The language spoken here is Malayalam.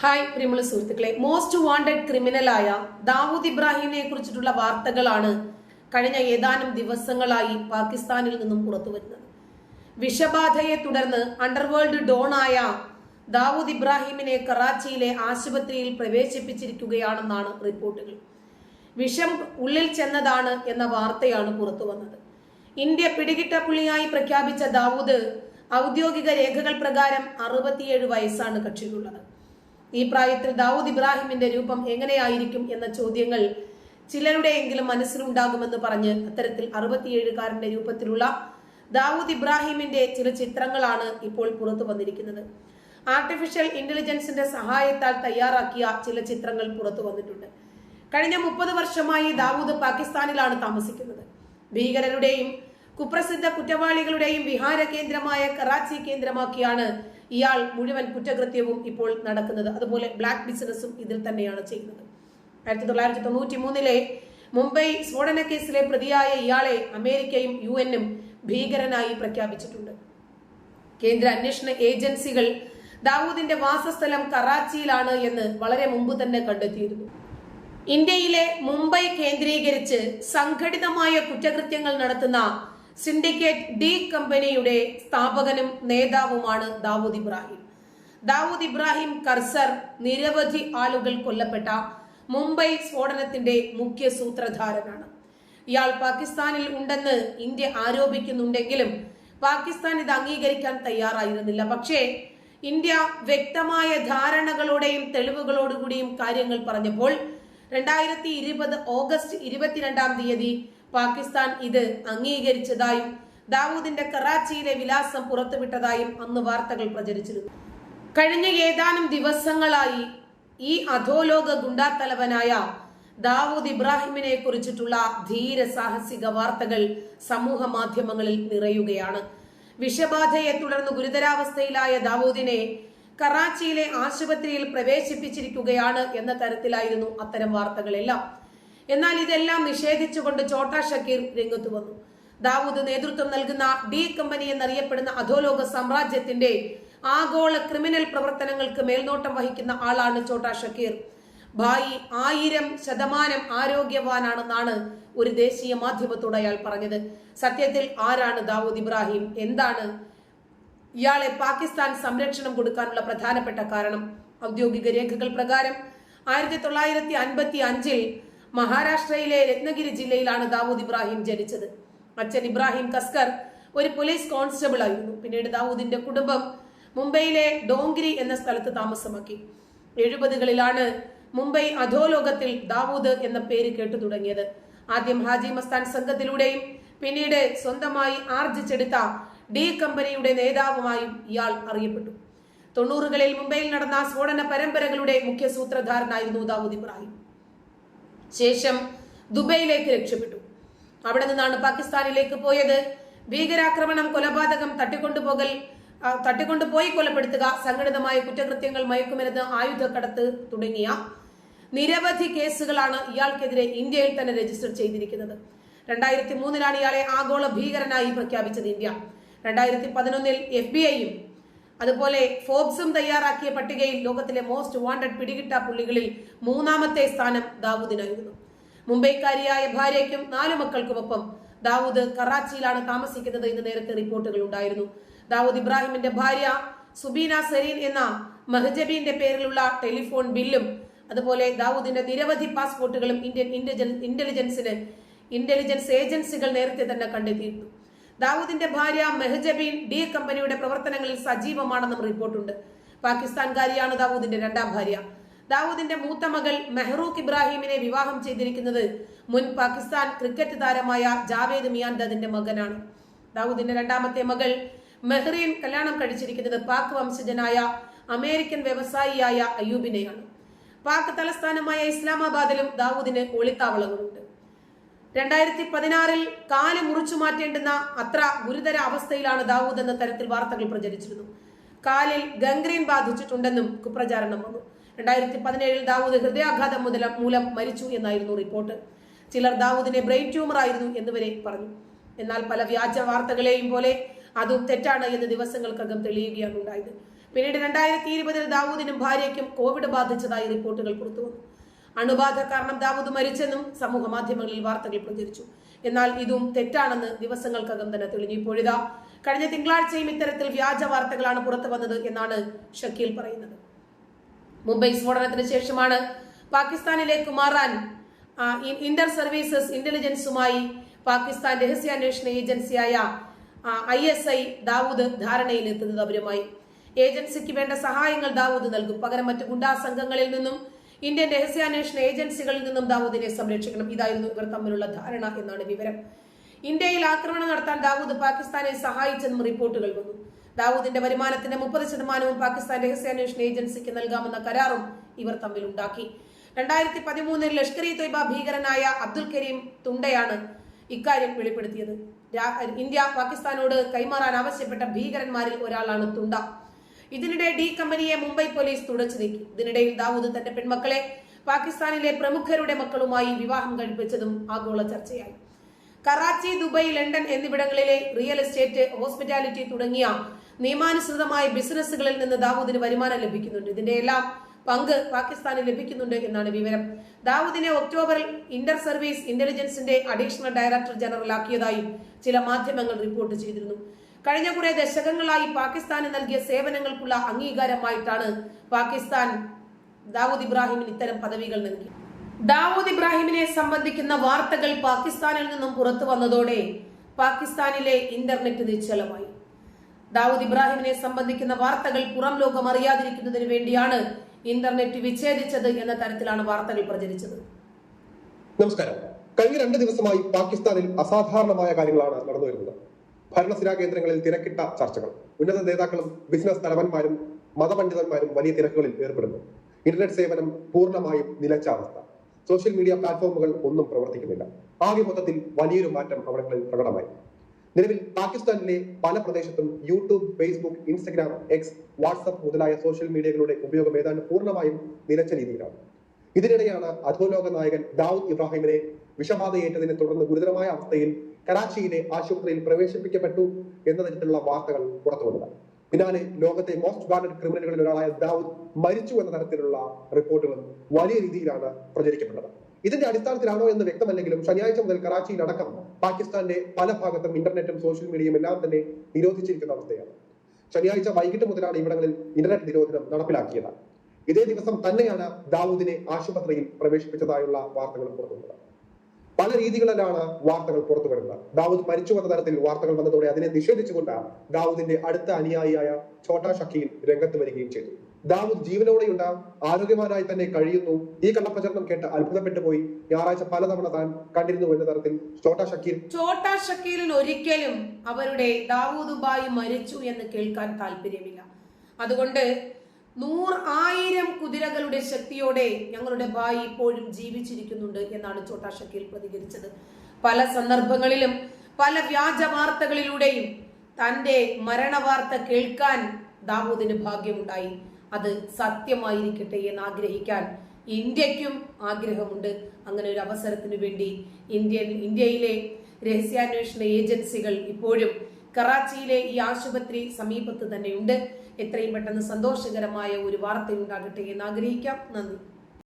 ഹായ് പ്രിയമുള്ള സുഹൃത്തുക്കളെ. മോസ്റ്റ് വാണ്ടഡ് ക്രിമിനലായ ദാവൂദ് ഇബ്രാഹിമിനെ കുറിച്ചിട്ടുള്ള വാർത്തകളാണ് കഴിഞ്ഞ ഏതാനും ദിവസങ്ങളായി പാകിസ്ഥാനിൽ നിന്നും പുറത്തു വരുന്നത്. വിഷബാധയെ തുടർന്ന് അണ്ടർവേൾഡ് ഡോണായ ദാവൂദ് ഇബ്രാഹിമിനെ കറാച്ചിയിലെ ആശുപത്രിയിൽ പ്രവേശിപ്പിച്ചിരിക്കുകയാണെന്നാണ് റിപ്പോർട്ടുകൾ. വിഷം ഉള്ളിൽ ചെന്നതാണ് എന്ന വാർത്തയാണ് പുറത്തു വന്നത്. ഇന്ത്യ പിടികിട്ട പുള്ളിയായി പ്രഖ്യാപിച്ച ദാവൂദ് ഔദ്യോഗിക രേഖകൾ പ്രകാരം അറുപത്തിയേഴ് വയസ്സാണ് കക്ഷിയിലുള്ളത്. ഈ പ്രായത്തിൽ ദാവൂദ് ഇബ്രാഹിമിന്റെ രൂപം എങ്ങനെയായിരിക്കും എന്ന ചോദ്യങ്ങൾ ചിലരുടെയെങ്കിലും മനസ്സിലുണ്ടാകുമെന്ന് പറഞ്ഞ് അത്തരത്തിൽ അറുപത്തിയേഴുകാരന്റെ രൂപത്തിലുള്ള ദാവൂദ് ഇബ്രാഹിമിന്റെ ചില ചിത്രങ്ങളാണ് ഇപ്പോൾ പുറത്തു വന്നിരിക്കുന്നത്. ആർട്ടിഫിഷ്യൽ ഇന്റലിജൻസിന്റെ സഹായത്താൽ തയ്യാറാക്കിയ ചില ചിത്രങ്ങൾ പുറത്തു വന്നിട്ടുണ്ട്. കഴിഞ്ഞ മുപ്പത് വർഷമായി ദാവൂദ് പാകിസ്ഥാനിലാണ് താമസിക്കുന്നത്. ഭീകരരുടെയും കുപ്രസിദ്ധ കുറ്റവാളികളുടെയും വിഹാര കേന്ദ്രമായ കറാച്ചി കേന്ദ്രമാക്കിയാണ് ഇയാൾ മുഴുവൻ കുറ്റകൃത്യവും ഇപ്പോൾ നടക്കുന്നത്. അതുപോലെ ബ്ലാക്ക് ബിസിനസ്സും ഇതിൽ തന്നെയാണ് ചെയ്യുന്നത്. ആയിരത്തി തൊള്ളായിരത്തി തൊണ്ണൂറ്റി മൂന്നിലെ മുംബൈ സ്ഫോടന കേസിലെ പ്രതിയായ ഇയാളെ അമേരിക്കയും യു എന്നും ഭീകരനായി പ്രഖ്യാപിച്ചിട്ടുണ്ട്. കേന്ദ്ര അന്വേഷണ ഏജൻസികൾ ദാവൂദിന്റെ വാസസ്ഥലം കറാച്ചിയിലാണ് എന്ന് വളരെ മുമ്പ് തന്നെ കണ്ടെത്തിയിരുന്നു. ഇന്ത്യയിലെ മുംബൈ കേന്ദ്രീകരിച്ച് സംഘടിതമായ കുറ്റകൃത്യങ്ങൾ നടത്തുന്ന സിൻഡിക്കേറ്റ് ഡി കമ്പനിയുടെ സ്ഥാപകനും നേതാവുമാണ് ദാവൂദ് ഇബ്രാഹിം. ദാവൂദ് ഇബ്രാഹിം കർസർ നിരവധി ആളുകൾ കൊല്ലപ്പെട്ട മുംബൈ സ്ഫോടനത്തിന്റെ മുഖ്യ സൂത്രധാരനാണ്. ഇയാൾ പാകിസ്ഥാനിൽ ഉണ്ടെന്ന് ഇന്ത്യ ആരോപിക്കുന്നുണ്ടെങ്കിലും പാകിസ്ഥാൻ ഇത് അംഗീകരിക്കാൻ തയ്യാറായിരുന്നില്ല. പക്ഷേ ഇന്ത്യ വ്യക്തമായ ധാരണകളോടെയും തെളിവുകളോടുകൂടിയും കാര്യങ്ങൾ പറഞ്ഞപ്പോൾ രണ്ടായിരത്തി ഇരുപത് ഓഗസ്റ്റ് ഇരുപത്തിരണ്ടാം തീയതി പാകിസ്ഥാൻ ഇത് അംഗീകരിച്ചതായും ദാവൂദിന്റെ കറാച്ചിയിലെ വിലാസം പുറത്തുവിട്ടതായും അന്ന് വാർത്തകൾ പ്രചരിച്ചിരുന്നു. കഴിഞ്ഞ ഏതാനും ദിവസങ്ങളായി ഈ അധോലോക ഗുണ്ടാത്തലവനായ ദാവൂദ് ഇബ്രാഹിമിനെ കുറിച്ചിട്ടുള്ള ധീര സാഹസിക വാർത്തകൾ സമൂഹ മാധ്യമങ്ങളിൽ നിറയുകയാണ്. വിഷബാധയെ തുടർന്ന് ഗുരുതരാവസ്ഥയിലായ ദാവൂദിനെ കറാച്ചിയിലെ ആശുപത്രിയിൽ പ്രവേശിപ്പിച്ചിരിക്കുകയാണ് എന്ന തരത്തിലായിരുന്നു അത്തരം വാർത്തകളെല്ലാം. എന്നാൽ ഇതെല്ലാം നിഷേധിച്ചുകൊണ്ട് ചോട്ടാ ഷക്കീർ രംഗത്ത് വന്നു. ദാവൂദ് നേതൃത്വം നൽകുന്ന ഡി കമ്പനി എന്നറിയപ്പെടുന്ന അധോലോക സാമ്രാജ്യത്തിന്റെ ആഗോള ക്രിമിനൽ പ്രവർത്തനങ്ങൾക്ക് മേൽനോട്ടം വഹിക്കുന്ന ആളാണ് ചോട്ടാ ഷക്കീർ. ഭായി ആയിരം ശതമാനം ആരോഗ്യവാനാണെന്നാണ് ഒരു ദേശീയ മാധ്യമത്തോട് അയാൾ പറഞ്ഞത്. സത്യത്തിൽ ആരാണ് ദാവൂദ് ഇബ്രാഹിം? എന്താണ് ഇയാളെ പാകിസ്ഥാൻ സംരക്ഷണം കൊടുക്കാനുള്ള പ്രധാനപ്പെട്ട കാരണം? ഔദ്യോഗിക രേഖകൾ പ്രകാരം ആയിരത്തി തൊള്ളായിരത്തി അൻപത്തി അഞ്ചിൽ മഹാരാഷ്ട്രയിലെ രത്നഗിരി ജില്ലയിലാണ് ദാവൂദ് ഇബ്രാഹിം ജനിച്ചത്. അച്ഛൻ ഇബ്രാഹിം കസ്കർ ഒരു പോലീസ് കോൺസ്റ്റബിൾ ആയിരുന്നു. പിന്നീട് ദാവൂദിന്റെ കുടുംബം മുംബൈയിലെ ഡോങ്കിരി എന്ന സ്ഥലത്ത് താമസമാക്കി. എഴുപതുകളിലാണ് മുംബൈ അധോലോകത്തിൽ ദാവൂദ് എന്ന പേര് കേട്ടു തുടങ്ങിയത്. ആദ്യം ഹാജി മസ്താൻ സംഘത്തിലൂടെയും പിന്നീട് സ്വന്തമായി ആർജിച്ചെടുത്ത ഡി കമ്പനിയുടെ നേതാവുമായും ഇയാൾ അറിയപ്പെട്ടു. തൊണ്ണൂറുകളിൽ മുംബൈയിൽ നടന്ന സ്ഫോടന പരമ്പരകളുടെ മുഖ്യ സൂത്രധാരനായിരുന്നു ദാവൂദ് ഇബ്രാഹിം. ശേഷം ദുബൈയിലേക്ക് രക്ഷപ്പെട്ടു. അവിടെ നിന്നാണ് പാകിസ്ഥാനിലേക്ക് പോയത്. ഭീകരാക്രമണം കൊലപാതകം തട്ടിക്കൊണ്ടുപോകൽ തട്ടിക്കൊണ്ടുപോയി കൊലപ്പെടുത്തുക സംഘടിതമായ കുറ്റകൃത്യങ്ങൾ മയക്കുമരുന്ന് ആയുധക്കടത്ത് തുടങ്ങിയ നിരവധി കേസുകളാണ് ഇയാൾക്കെതിരെ ഇന്ത്യയിൽ തന്നെ രജിസ്റ്റർ ചെയ്തിരിക്കുന്നത്. രണ്ടായിരത്തി മൂന്നിലാണ് ഇയാളെ ആഗോള ഭീകരനായി പ്രഖ്യാപിച്ചത് ഇന്ത്യ. രണ്ടായിരത്തി പതിനൊന്നിൽ എഫ് ബി ഐയും അതുപോലെ ഫോബ്സും തയ്യാറാക്കിയ പട്ടികയിൽ ലോകത്തിലെ മോസ്റ്റ് വാണ്ടഡ് പിടികിട്ട പുള്ളികളിൽ മൂന്നാമത്തെ സ്ഥാനം ദാവൂദിനായിരുന്നു. മുംബൈക്കാരിയായ ഭാര്യയ്ക്കും നാലു മക്കൾക്കുമൊപ്പം ദാവൂദ് കറാച്ചിയിലാണ് താമസിക്കുന്നത് എന്ന് നേരത്തെ റിപ്പോർട്ടുകൾ ഉണ്ടായിരുന്നു. ദാവൂദ് ഇബ്രാഹിമിന്റെ ഭാര്യ സുബീന സരീൻ എന്ന മെഹജബീന്റെ പേരിലുള്ള ടെലിഫോൺ ബില്ലും അതുപോലെ ദാവൂദിന്റെ നിരവധി പാസ്പോർട്ടുകളും ഇന്ത്യൻ ഇന്റലിജൻസ് ഇന്റലിജൻസിന് ഇന്റലിജൻസ് ഏജൻസികൾ നേരത്തെ തന്നെ കണ്ടെത്തിയിരുന്നു. ദാവൂദിന്റെ ഭാര്യ മെഹജബീൻ ഡി കമ്പനിയുടെ പ്രവർത്തനങ്ങളിൽ സജീവമാണെന്നും റിപ്പോർട്ടുണ്ട്. പാകിസ്ഥാൻകാരിയാണ് ദാവൂദിന്റെ രണ്ടാം ഭാര്യ. ദാവൂദിന്റെ മൂത്ത മകൾ മെഹ്റൂഖ് ഇബ്രാഹിമിനെ വിവാഹം ചെയ്തിരിക്കുന്നത് മുൻ പാകിസ്ഥാൻ ക്രിക്കറ്റ് താരമായ ജാവേദ് മിയാൻദദിന്റെ മകനാണ്. ദാവൂദിന്റെ രണ്ടാമത്തെ മകൾ മെഹ്റീൻ കല്യാണം കഴിച്ചിരിക്കുന്നത് പാക് വംശജനായ അമേരിക്കൻ വ്യവസായിയായ അയ്യൂബിനെയാണ്. പാക് തലസ്ഥാനമായ ഇസ്ലാമാബാദിലും ദാവൂദിന് ഒളിത്താവളങ്ങളുണ്ട്. രണ്ടായിരത്തി പതിനാറിൽ കാൽ മുറിച്ചു മാറ്റേണ്ടുന്ന അത്ര ഗുരുതര അവസ്ഥയിലാണ് ദാവൂദ് എന്ന തരത്തിൽ വാർത്തകൾ പ്രചരിച്ചിരുന്നു. കാലിൽ ഗംഗ്രീൻ ബാധിച്ചിട്ടുണ്ടെന്നും കുപ്രചാരണം വന്നു. രണ്ടായിരത്തി പതിനേഴിൽ ദാവൂദ് ഹൃദയാഘാതം മുതല മൂലം മരിച്ചു എന്നായിരുന്നു റിപ്പോർട്ട്. ചിലർ ദാവൂദിനെ ബ്രെയിൻ ട്യൂമർ ആയിരുന്നു എന്നുവരെ പറഞ്ഞു. എന്നാൽ പല വ്യാജ വാർത്തകളെയും പോലെ അതും തെറ്റാണ് എന്ന് ദിവസങ്ങൾക്കകം തെളിയുകയാണ് ഉണ്ടായത്. പിന്നീട് രണ്ടായിരത്തി ഇരുപതിൽ ദാവൂദിനും ഭാര്യയ്ക്കും കോവിഡ് ബാധിച്ചതായി റിപ്പോർട്ടുകൾ പുറത്തുവന്നു. അണുബാധ കാരണം ദാവൂദ് മരിച്ചെന്നും സമൂഹ മാധ്യമങ്ങളിൽ വാർത്തകൾ പ്രചരിച്ചു. എന്നാൽ ഇതും തെറ്റാണെന്ന് ദിവസങ്ങൾക്കകം തന്നെ തെളിഞ്ഞു കഴിഞ്ഞ തിങ്കളാഴ്ചയും ഇത്തരത്തിൽ വ്യാജ വാർത്തകളാണ് പുറത്തു വന്നത് എന്നാണ് ഷക്കീൽ പറയുന്നത്. മുംബൈ സ്ഫോടനത്തിന് ശേഷമാണ് പാകിസ്ഥാനിലേക്ക് മാറാൻ ഇന്റർ സർവീസസ് ഇന്റലിജൻസുമായി പാകിസ്ഥാൻ രഹസ്യാന്വേഷണ ഏജൻസിയായ ഐ എസ് ഐ ദാവൂദ് ധാരണയിലെത്തുന്നത് അവരുമായി ഏജൻസിക്ക് വേണ്ട സഹായങ്ങൾ ദാവൂദ് നൽകും. പകരം മറ്റു ഗുണ്ടാ സംഘങ്ങളിൽ നിന്നും ഇന്ത്യൻ രഹസ്യാന്വേഷണ ഏജൻസികളിൽ നിന്നും ദാവൂദിനെ സംരക്ഷിക്കണം. ഇതായിരുന്നു ഇവർ തമ്മിലുള്ള ധാരണ എന്നാണ് വിവരം. ഇന്ത്യയിൽ ആക്രമണം നടത്താൻ ദാവൂദ് പാകിസ്ഥാനെ സഹായിച്ചെന്നും റിപ്പോർട്ടുകൾ വന്നു. ദാവൂദിന്റെ വരുമാനത്തിന്റെ മുപ്പത് ശതമാനവും പാകിസ്ഥാൻ രഹസ്യാന്വേഷണ ഏജൻസിക്ക് നൽകാമെന്ന കരാറും ഇവർ തമ്മിൽ ഉണ്ടാക്കി രണ്ടായിരത്തി പതിമൂന്നിൽ ലഷ്കർ ഇ തൊയ്ബ ഭീകരനായ അബ്ദുൽ കരീം തുണ്ടയാണ് ഇക്കാര്യം വെളിപ്പെടുത്തിയത്. ഇന്ത്യ പാകിസ്ഥാനോട് കൈമാറാൻ ആവശ്യപ്പെട്ട ഭീകരന്മാരിൽ ഒരാളാണ് തുണ്ട. ഇതിനിടെ ഡി കമ്പനിയെ മുംബൈ പോലീസ് തുടച്ചു നീക്കി. ഇതിനിടയിൽ ദാവൂദ് തന്റെ പെൺമക്കളെ പാകിസ്ഥാനിലെ പ്രമുഖരുടെ മക്കളുമായി വിവാഹം കഴിപ്പിച്ചതും ആഗോള ചർച്ചയായി. കറാച്ചി ദുബായ് ലണ്ടൻ എന്നിവിടങ്ങളിലെ റിയൽ എസ്റ്റേറ്റ് ഹോസ്പിറ്റാലിറ്റി തുടങ്ങിയ നിയമാനുസൃതമായ ബിസിനസ്സുകളിൽ നിന്ന് ദാവൂദിന് വരുമാനം ലഭിക്കുന്നുണ്ട്. ഇതിന്റെ എല്ലാം പങ്ക് പാകിസ്ഥാന് ലഭിക്കുന്നുണ്ട് എന്നാണ് വിവരം. ദാവൂദിനെ ഒക്ടോബറിൽ ഇന്റർ സർവീസ് ഇന്റലിജൻസിന്റെ അഡീഷണൽ ഡയറക്ടർ ജനറൽ ആക്കിയതായും ചില മാധ്യമങ്ങൾ റിപ്പോർട്ട് ചെയ്തിരുന്നു. കഴിഞ്ഞ കുറെ ദശകങ്ങളായി പാകിസ്ഥാന് നൽകിയ സേവനങ്ങൾക്കുള്ള അംഗീകാരമായിട്ടാണ് പാകിസ്ഥാൻ ദാവൂദ് ഇബ്രാഹിമിന് ഇത്തരം പദവികൾ നൽകി. ദാവൂദ് ഇബ്രാഹിമിനെ സംബന്ധിക്കുന്ന വാർത്തകൾ പാകിസ്ഥാനിൽ നിന്നും പുറത്തു വന്നതോടെ പാകിസ്ഥാനിലെ ഇന്റർനെറ്റ് നിശ്ചലമായി. ദാവൂദ് ഇബ്രാഹിമിനെ സംബന്ധിക്കുന്ന വാർത്തകൾ പുറം ലോകം അറിയാതിരിക്കുന്നതിന് വേണ്ടിയാണ് ഇന്റർനെറ്റ് വിച്ഛേദിച്ചത് എന്ന തരത്തിലാണ് വാർത്തകൾ പ്രചരിച്ചത്. നമസ്കാരം. കഴിഞ്ഞ രണ്ട് ദിവസമായി പാകിസ്ഥാനിൽ അസാധാരണമായ കാര്യങ്ങളാണ് നടന്നു വരുന്നത് ഭരണസിരാ കേന്ദ്രങ്ങളിൽ തിരക്കിട്ട ചർച്ചകൾ. ഉന്നത നേതാക്കളും ബിസിനസ് തലവന്മാരും മതപണ്ഡിതന്മാരും വലിയ തിരക്കുകളിൽ ഏർപ്പെടുന്നു. ഇന്റർനെറ്റ് സേവനം പൂർണമായും നിലച്ച അവസ്ഥ. സോഷ്യൽ മീഡിയ പ്ലാറ്റ്ഫോമുകൾ ഒന്നും പ്രവർത്തിക്കുന്നില്ല. ആകെ മൊത്തത്തിൽ വലിയൊരു മാറ്റം അവിടങ്ങളിൽ പ്രകടമായി. നിലവിൽ പാകിസ്ഥാനിലെ പല പ്രദേശത്തും YouTube Facebook Instagram X WhatsApp മുതലായ സോഷ്യൽ മീഡിയകളുടെ ഉപയോഗം ഏതാണ്ട് പൂർണമായും നിലച്ച രീതിയിലാണ്. ഇതിനിടെയാണ് അധോലോക നായകൻ ദാവൂദ് ഇബ്രാഹിമിനെ വിഷബാധയേറ്റതിനെ തുടർന്ന് ഗുരുതരമായ അവസ്ഥയിൽ കറാച്ചിയിലെ ആശുപത്രിയിൽ പ്രവേശിപ്പിക്കപ്പെട്ടു എന്ന തരത്തിലുള്ള വാർത്തകൾ പുറത്തു വന്നത് പിന്നാലെ ലോകത്തെ മോസ്റ്റ് വാണ്ടഡ് ക്രിമിനലുകളിൽ ഒരാളായ ദാവൂദ് മരിച്ചു എന്ന തരത്തിലുള്ള റിപ്പോർട്ടുകളും വലിയ രീതിയിലാണ് പ്രചരിക്കപ്പെട്ടത്. ഇതിന്റെ അടിസ്ഥാനത്തിലാണോ എന്ന് വ്യക്തമല്ലെങ്കിലും ശനിയാഴ്ച മുതൽ കറാച്ചിയിലടക്കം പാകിസ്ഥാന്റെ പല ഭാഗത്തും ഇന്റർനെറ്റും സോഷ്യൽ മീഡിയയും എല്ലാം തന്നെ നിരോധിച്ചിരിക്കുന്ന അവസ്ഥയാണ്. ശനിയാഴ്ച വൈകിട്ട് മുതലാണ് ഇവിടങ്ങളിൽ ഇന്റർനെറ്റ് നിരോധനം നടപ്പിലാക്കിയത്. ഇതേ ദിവസം തന്നെയാണ് ദാവൂദിനെ ആശുപത്രിയിൽ പ്രവേശിപ്പിച്ചതായുള്ള വാർത്തകളും പുറത്തുവന്നത് പല രീതികളിലാണ് വാർത്തകൾ പുറത്തു വരുന്നത്. ദാവൂദ് മരിച്ചു വന്ന തരത്തിൽ വാർത്തകൾ വന്നതോടെ അതിനെ നിഷേധിച്ചുകൊണ്ട് ദാവൂദിന്റെ അടുത്ത അനുയായിയായ ഛോട്ടാ ഷക്കീൽ രംഗത്ത് വരികയും ചെയ്തു. ദാവൂദ് ജീവനോടെയുണ്ട് ആരോഗ്യവാനായി തന്നെ കഴിയുന്നു. ഈ കള്ളപ്രചരണം കേട്ട് അത്ഭുതപ്പെട്ടു പോയി. ഞായറാഴ്ച പലതവണ താൻ കണ്ടിരുന്നു എന്ന തരത്തിൽ ഛോട്ടാ ഷക്കീൽ ഛോട്ടാ ഷക്കീലിന് ഒരിക്കലും അവരുടെ ദാവൂദ് ബായി മരിച്ചു എന്ന് കേൾക്കാൻ താല്പര്യമില്ല അതുകൊണ്ട് നൂറ് ആയിരം കുതിരകളുടെ ശക്തിയോടെ ഞങ്ങളുടെ ബായി ഇപ്പോഴും ജീവിച്ചിരിക്കുന്നുണ്ട് എന്നാണ് ചോട്ടാ ഷക്കീൽ പ്രതികരിച്ചത്. പല സന്ദർഭങ്ങളിലും പല വ്യാജ വാർത്തകളിലൂടെയും തന്റെ മരണവാർത്ത കേൾക്കാൻ ദാവൂദിന് ഭാഗ്യമുണ്ടായി. അത് സത്യമായിരിക്കട്ടെ എന്ന് ആഗ്രഹിക്കാൻ ഇന്ത്യക്കും ആഗ്രഹമുണ്ട്. അങ്ങനെ ഒരു അവസരത്തിനു വേണ്ടി ഇന്ത്യൻ ഇന്ത്യയിലെ രഹസ്യാന്വേഷണ ഏജൻസികൾ ഇപ്പോഴും കറാച്ചിയിലെ ഈ ആശുപത്രി സമീപത്ത് തന്നെയുണ്ട്. എത്രയും പെട്ടെന്ന് സന്തോഷകരമായ ഒരു വാർത്തയുണ്ടാകട്ടെ എന്ന് ആഗ്രഹിക്കാം. നന്ദി.